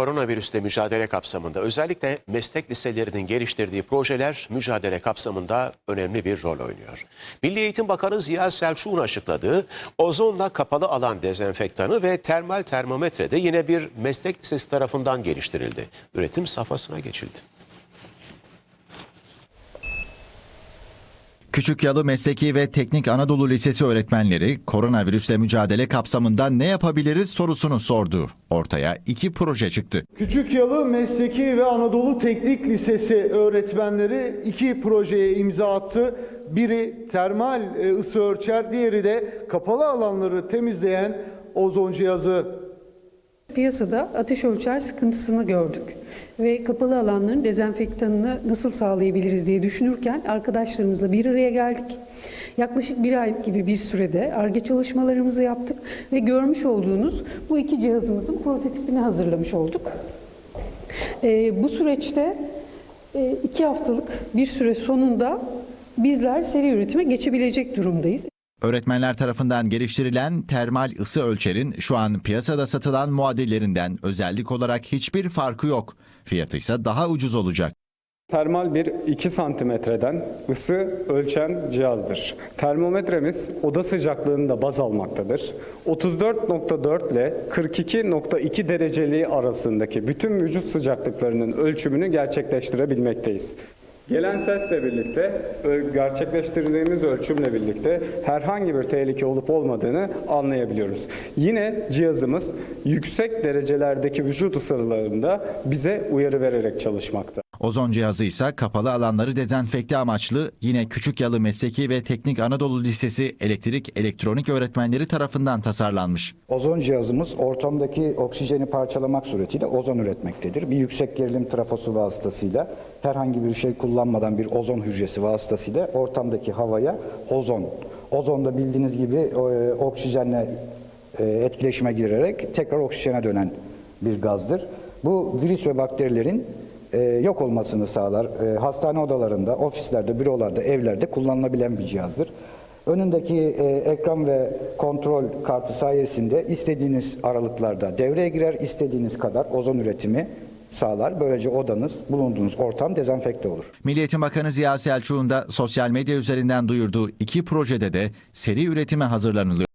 Koronavirüsle mücadele kapsamında özellikle meslek liselerinin geliştirdiği projeler mücadele kapsamında önemli bir rol oynuyor. Milli Eğitim Bakanı Ziya Selçuk'un açıkladığı ozonla kapalı alan dezenfektanı ve termal termometre de yine bir meslek lisesi tarafından geliştirildi. Üretim safhasına geçildi. Küçükyalı Mesleki ve Teknik Anadolu Lisesi öğretmenleri koronavirüsle mücadele kapsamında ne yapabiliriz sorusunu sordu. Ortaya iki proje çıktı. Küçükyalı Mesleki ve Anadolu Teknik Lisesi öğretmenleri iki projeye imza attı. Biri termal e, ısı ölçer, diğeri de kapalı alanları temizleyen ozon cihazı. Piyasada ateş ölçer sıkıntısını gördük ve kapalı alanların dezenfektanını nasıl sağlayabiliriz diye düşünürken arkadaşlarımızla bir araya geldik. Yaklaşık bir ay gibi bir sürede ARGE çalışmalarımızı yaptık ve görmüş olduğunuz bu iki cihazımızın prototipini hazırlamış olduk. Ee, bu süreçte e, iki haftalık bir süre sonunda bizler seri üretime geçebilecek durumdayız. Öğretmenler tarafından geliştirilen termal ısı ölçerin şu an piyasada satılan muadillerinden özellik olarak hiçbir farkı yok. Fiyatı ise daha ucuz olacak. Termal bir 2 santimetreden ısı ölçen cihazdır. Termometremiz oda sıcaklığını da baz almaktadır. 34.4 ile 42.2 dereceliği arasındaki bütün vücut sıcaklıklarının ölçümünü gerçekleştirebilmekteyiz. Gelen sesle birlikte, gerçekleştirdiğimiz ölçümle birlikte herhangi bir tehlike olup olmadığını anlayabiliyoruz. Yine cihazımız yüksek derecelerdeki vücut ısılarında bize uyarı vererek çalışmakta. Ozon cihazı ise kapalı alanları dezenfekte amaçlı yine Küçükyalı Mesleki ve Teknik Anadolu Lisesi elektrik elektronik öğretmenleri tarafından tasarlanmış. Ozon cihazımız ortamdaki oksijeni parçalamak suretiyle ozon üretmektedir. Bir yüksek gerilim trafosu vasıtasıyla herhangi bir şey kullanmadan bir ozon hücresi vasıtasıyla ortamdaki havaya ozon. Ozon da bildiğiniz gibi e, oksijenle e, etkileşime girerek tekrar oksijene dönen bir gazdır. Bu virüs ve bakterilerin e, yok olmasını sağlar. E, hastane odalarında, ofislerde, bürolarda, evlerde kullanılabilen bir cihazdır. Önündeki e, ekran ve kontrol kartı sayesinde istediğiniz aralıklarda devreye girer, istediğiniz kadar ozon üretimi sağlar. Böylece odanız, bulunduğunuz ortam dezenfekte olur. Milli Eğitim Bakanı Ziya Selçuk'un da sosyal medya üzerinden duyurduğu iki projede de seri üretime hazırlanılıyor.